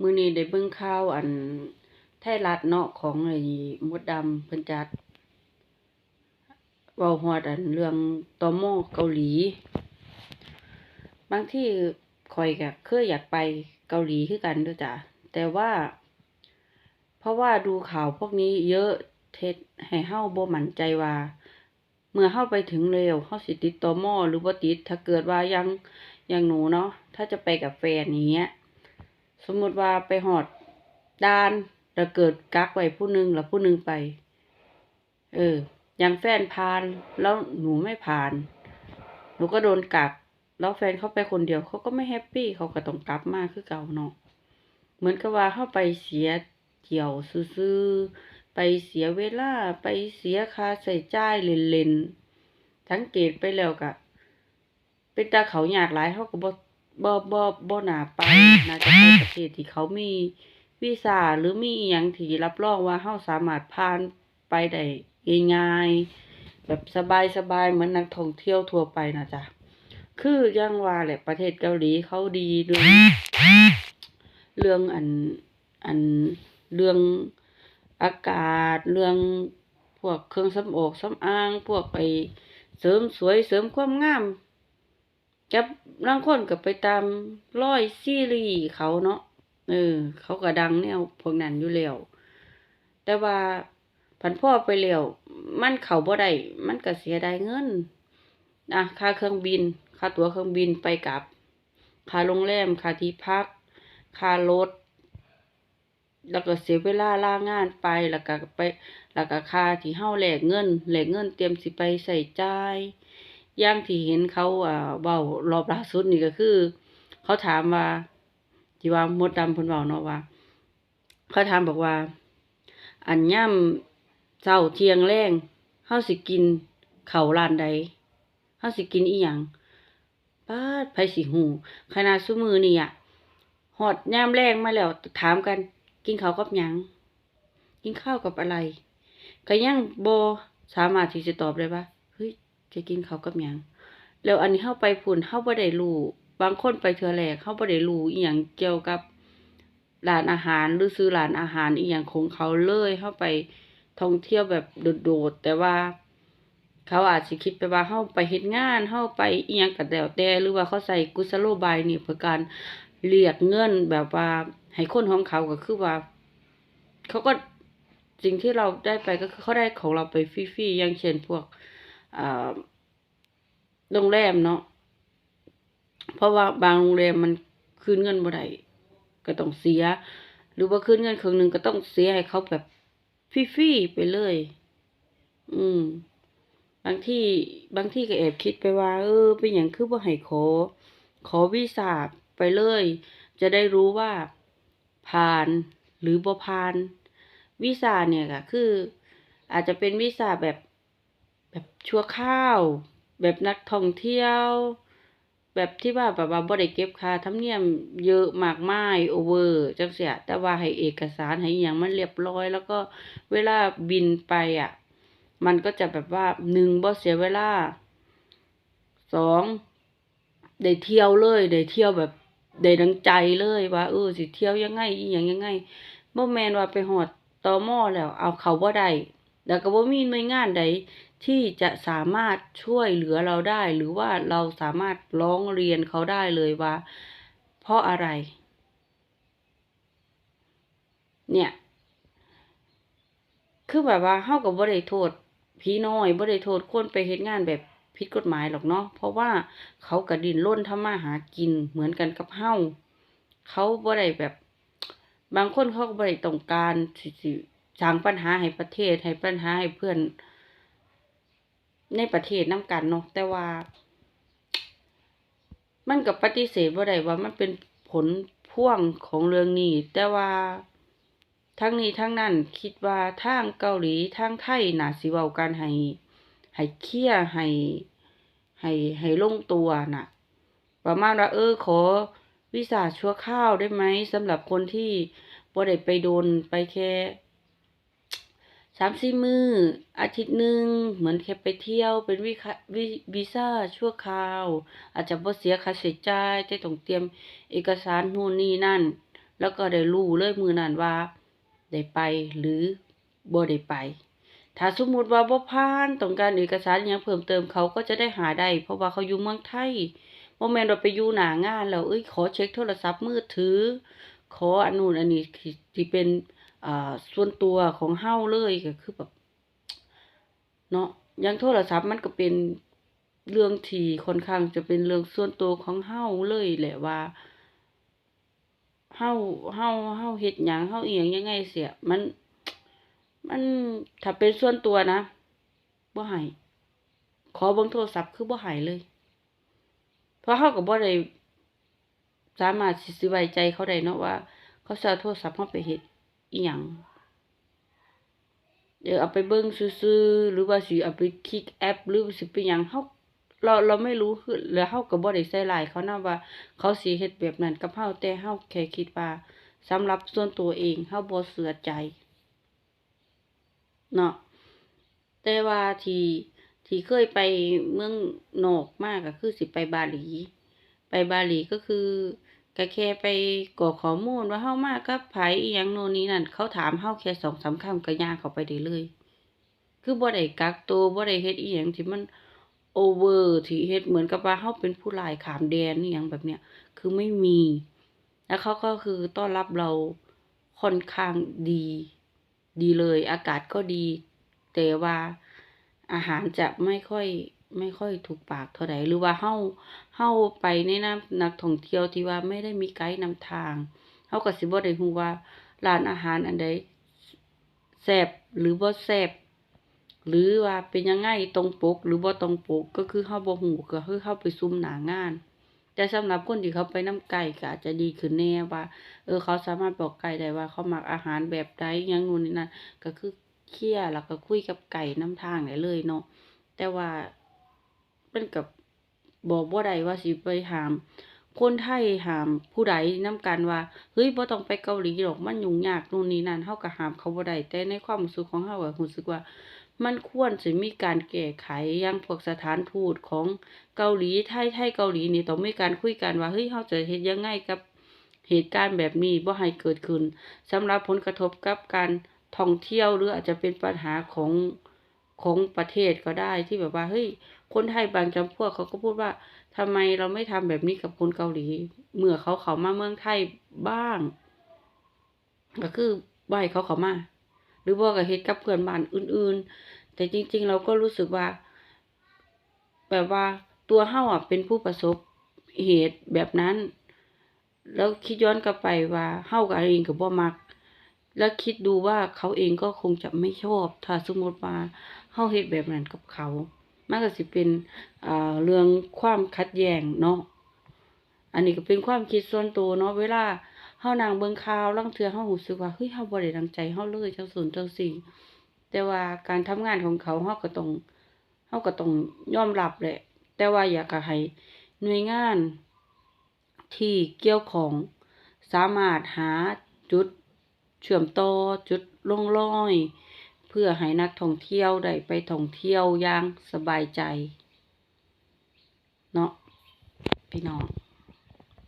มื้อนี้ได้เบิ่งข่าวอันไทยรัฐเนาะของไอ้มดดำเพิ่นจัดเว้าฮอดอันเรื่องตอม.เกาหลี บางทีข้อยก็เคยอยากไปเกาหลีคือกันด้อจ้ะแต่ว่า เพราะว่าดูข่าวพวกนี้เยอะเฮ็ดให้เราบ่มั่นใจว่า เมื่อเราไปถึงแล้วเราสิติดตม.หรือบ่ติดถ้าเกิดว่าย่างย่างหนูเนาะถ้าจะไปกับแฟนอย่างเงี้ย สมมติว่าไปฮอดด่านแล้วเกิดกักไว้ผู้หนึ่งแล้วผู้หนึ่งไป เออ อย่างแฟนผ่านแล้วหนูไม่ผ่าน หนูก็โดนกัก แล้วแฟนเขาไปคนเดียวเขาก็ไม่แฮปปี้เขาก็ต้องกลับมาคือเก่าเนาะเหมือนกับว่าเราไปเสียเที่ยวซื่อไปเสียเวลาไปเสียค่าใช้จ่ายเล่นๆสังเกตไปแล้วก็เป็นตาเข้ายากหลายเราก็บ่ บ่บ่บ่นาไปน่าจะไปประเทศที่เขามีวีซาหรือมีอิหยังที่รับรองว่าเราสามารถผ่านไปได้ง่ายๆแบบสบายๆเหมือนนักท่องเที่ยวทั่วไปนะจ้ะคือย่างว่าแหละประเทศเกาหลีเขาดีเรื่องเรื่องอันอันเรื่องอากาศ เรื่องพวกเครื่องสำออกสำอาง พวกไอ้เสริมสวยเสริมความงาม กับลางคนก็ไปตามร้อยซีรีส์เขาเนาะเออ เขาก็ดังแนวพวกนั้นอยู่แล้ว แต่ว่าคันพ่อไปแล้วมันเขาบ่ได้มันก็เสียดายเงินอะค่าเครื่องบิน ค่าตั๋วเครื่องบินไปกลับ ค่าโรงแรม ค่าที่พัก ค่ารถ แล้วก็เสียเวลาลางานไปแล้วก็ไป แล้วก็ค่าที่เราแหลกเงินแหลกเงินเตรียมสิไปใช้จ่าย อย่างที่เห็นเขาอ่าเว้ารอบล่าสุดนี่ก็คือ เขาถามว่าที่ว่ามดดำพนเว้าเนาะว่า เขาถามบอกว่า อันยามเช้าเทียงแลงเราสิกินเข้าวร้านใดเราสิกินอิหยังป๊าดไผสิรู้ขนาดซุมือนี้อะฮอดยามแลงมาแล้วถามกัน กินข้าวกับหยังกินข้าวกับอะไร ก็ยังโบสามารถที่จะตอบได้ว่าเฮ้ย จะกินเขากับหยังแล้วอันนี้เราไปพู้นเราบ่ได้รู้บางคนไปเทือแรกเราบ่ได้รู้อิหยังเกี่ยวกับร้านอาหารหรือชื่อร้านอาหารอิหยังของเขาเลยเราไปท่องเที่ยวแบบโดดๆแต่ว่า เขาอาจสิคิดไปว่าเราไปเฮ็ดงานเราไปอิหยังก็แล้วแต่หรือว่าเขาใช้กุศโลบายนี้เพื่อการเรียกเงินแบบว่าให้คนของเขาก็คือว่า เขาก็สิ่งที่เราได้ไปก็คือเขาได้ของเราไปฟรีๆอย่างเช่นพวก โรงแรมเนาะเพราะว่าบางโรงแรมมันคืนเงินบ่ได้ก็ต้องเสีย หรือว่าคืนเงินครึ่งหนึ่งก็ต้องเสียให้เขาแบบฟรีๆไปเลย อืม บางที่บางที่ก็แอบคิดไปว่า เออ เป็นหยังคือบ่ให้ขอ ขอวีซ่าไปเลย จะได้รู้ว่าผ่านหรือบ่ผ่านวีซ่าเนี่ยก็คือ อาจจะเป็นวีซ่าแบบ แบบชั่วคราว แบบนักท่องเที่ยว แบบที่ว่าแบบว่าบ่ได้เก็บค่าธรรมเนียมเยอะมากมายโอเวอร์จั่งซี้แต่ว่าให้เอกสารให้อิหยังมันเรียบร้อย แล้วก็เวลาบินไปอะ มันก็จะแบบว่า1บ่เสียเวลา2ได้เที่ยวเลยได้เที่ยวแบบได้ดังใจเลยว่าเออสิเที่ยวยังไงอิหยังยังไงบ่แมนว่าไปฮอดตอมอ.แล้ว เอาเขาบ่ได้แล้วก็บ่มีหน่วยงานใด ที่จะสามารถช่วยเหลือเราได้ หรือว่าเราสามารถร้องเรียนเขาได้เลยว่า เพราะอะไร เนี่ย คือแบบว่าเราก็บ่ได้โทษผีน้อยบ่ได้โทษคนไปเฮ็ดงานแบบผิดกฎหมายหรอกเนาะเพราะว่าเขาก็ดิ้นรนทำมาหากินเหมือนกันกับเราเขาบ่ได้แบบ บางคนเขาบ่ได้ต้องการสิสร้างปัญหาให้ประเทศให้ปัญหาให้เพื่อน ในประเทศน้ำกันเนาะแต่ว่า มันก็ปฏิเสธบ่าไดว่ามันเป็นผลพ่วงของเรื่องนี้ แต่ว่าทั้งนี้ทั้งนั้นคิดว่าทางเกาหลีทางไทยน่าสิเว้ากันให้ให้เคลียให้ให้ให้ลงตัวน่ะ ประมาณว่าเออขอวีซาชั่วคราวได้ไหมสำหรับคนที่บ่ได้ไปโดนไปแค่ 3-4มื้ออาทิตย์หนึ่งเหมือนแค่ไปเที่ยวเป็นวีคะวีวีซ่าชั่วคราว อาจจะบ่เสียค่าใช้จ่ายแต่ต้องเตรียมเอกสารนู่นนี่นั่น แล้วก็ได้รู้เลยมือนั้นว่าได้ไปหรือบ่ได้ไป ถ้าสมมุติว่าบ่ผ่านต้องการเอกสารอิหยังเพิ่มเติมเขาก็จะได้หาได้ เพราะว่าเขาอยู่เมืองไทยบ่แม่นว่าไปอยู่หนางานแล้วเอ้ยขอเช็คโทรศัพท์มือถือ ขออันนู้นอันนี้ที่เป็น อ่าส่วนตัวของเฮาเลยก็คือแบบเนาะย่างโทรศัพท์มันก็เป็นเรื่องที่ค่อนข้างจะเป็นเรื่องส่วนตัวของเฮาเลยแหละว่าเฮาเฮาเฮาเฮ็ดหยังเฮาเอิหยังยังไงเสีย มัน มันถ้าเป็นส่วนตัวนะบ่ให้ขอเบิ่งโทรศัพท์คือบ่ให้เลย เพราะเฮาก็บ่ได้สามารถสิสิไว้ใจเขาได้เนาะว่า เขาสิเอาโทรศัพท์เฮาไปเฮ็ด อิหยังเดี๋ยวเอาไปเบิ่งซื่อหรือว่าสิเอาไปคลิกแอป หรือสิไปหยังเฮาเราเราไม่รู้คือแล้วเฮาก็บ่ได้ใส่ร้ายเขานะว่า เขาสิเฮ็ดแบบนั้นกับเฮาแต่เฮาแค่คิดว่าสำหรับส่วนตัวเองเฮาบ่เชื่อใจเนาะแต่ว่าที่ที่เคยไปเมืองนอกมาก็คือสิไปบาหลี ไปบาหลีก็คือ ก็แค่ไปกรอกข้อมูลว่าเฮามากับไผอิหยังโน่นนี่นั่นเขาถามเฮาแค่2-3คำก็ย่างเข้าไปได้เลย คือบ่ได้กักตัวบ่ได้เฮ็ดอิหยังที่มันโอเวอร์ที่เฮ็ดเหมือนกับว่าเฮาเป็นผู้ร้ายขามแดนอิหยังแบบเนี้ยคือไม่มี แล้วเขาก็คือต้อนรับเราค่อนข้างดี ดีเลย อากาศก็ดี แต่ว่าอาหารจะไม่ค่อย ไม่ค่อยถูกปากเท่าใดหรือว่าเฮาเฮาไปในนามนักท่องเที่ยวที่ว่าไม่ได้มีไกด์นำทางเฮาก็สิบ่ได้รู้ว่าร้านอาหารอันใดแซ่บหรือบ่แซ่บหรือว่าเป็นยังไงตรงปก หรือบ่ตรงปกก็คือเฮาบ่รู้ก็คือเฮาไปซุ่มหน้างาน แต่สำหรับคนที่เขาไปนำไกด์ก็อาจจะดีขึ้นแน่ว่า เออเขาสามารถบอกไกด์ได้ว่าเขามักอาหารแบบใดอิหยังนู่นนี่นั่นก็คือเคลียร์แล้วก็คุยกับไกด์นำทางได้เลยเนาะแต่ว่า มันก็บอกบ่ได้ว่าสิไปหาม คนไทยหามผู้ใดนำกันว่าเฮ้ยบ่ต้องไปเกาหลีดอกมันยุ่งยากนู่นนี่นั่นเฮาก็หามเขาบ่ได้แต่ในความรู้สึกของเฮาก็รู้สึกว่า มันควรสิมีการแก้ไขอย่างพวกสถานทูตของเกาหลีไทยไทยเกาหลีนี่ต้องมีการคุยกันว่าเฮ้ยเราจะเฮ็ดยังไงกับเหตุการณ์แบบนี้บ่ให้เกิดขึ้นสำหรับผลกระทบกับการท่องเที่ยวหรืออาจจะเป็นปัญหาของ ของประเทศก็ได้ที่แบบว่าเฮ้ยคนไทยบางจำพวกเขาก็พูดว่าทำไมเราไม่ทำแบบนี้กับคนเกาหลี เมื่อเขาเขามาเมืองไทยบ้าง ก็คือบ่ให้เขาเขามา หรือบ่าก็เฮ็ดกับเพื่อนบ้านอื่น ๆ แต่จริง ๆ เราก็รู้สึกว่า แบบว่าตัวเฮาอะเป็นผู้ประสบเหตุแบบนั้น แล้วคิดย้อนกลับไปว่าเฮาก็เองก็บ่มัก แล้วคิดดูว่าเขาเองก็คงจะไม่ชอบ ถ้าสมมุติว่าเฮาเฮ็ดแบบนั้นกับเขา มันก็สิเป็นเรื่องความขัดแย้งเนาะ อันนี้ก็เป็นความคิดส่วนตัวเนาะ เวลาเฮานั่งเบิ่งข่าวลางเทือเฮารู้สึกว่าเฮ้ยเฮาบ่ได้ดังใจเฮาเลยจั่งซั้นจั่งซี้แต่ว่าการทำงานของเขาเฮาก็ต้องเฮาก็ต้องยอมรับแหละ แต่ว่าอยากให้หน่วยงานที่เกี่ยวของสามารถหาจุด เชื่อมต่อจุดลงลอย เพื่อให้นักท่องเที่ยวได้ไปท่องเที่ยวอย่างสบายใจ เนาะพี่น้อง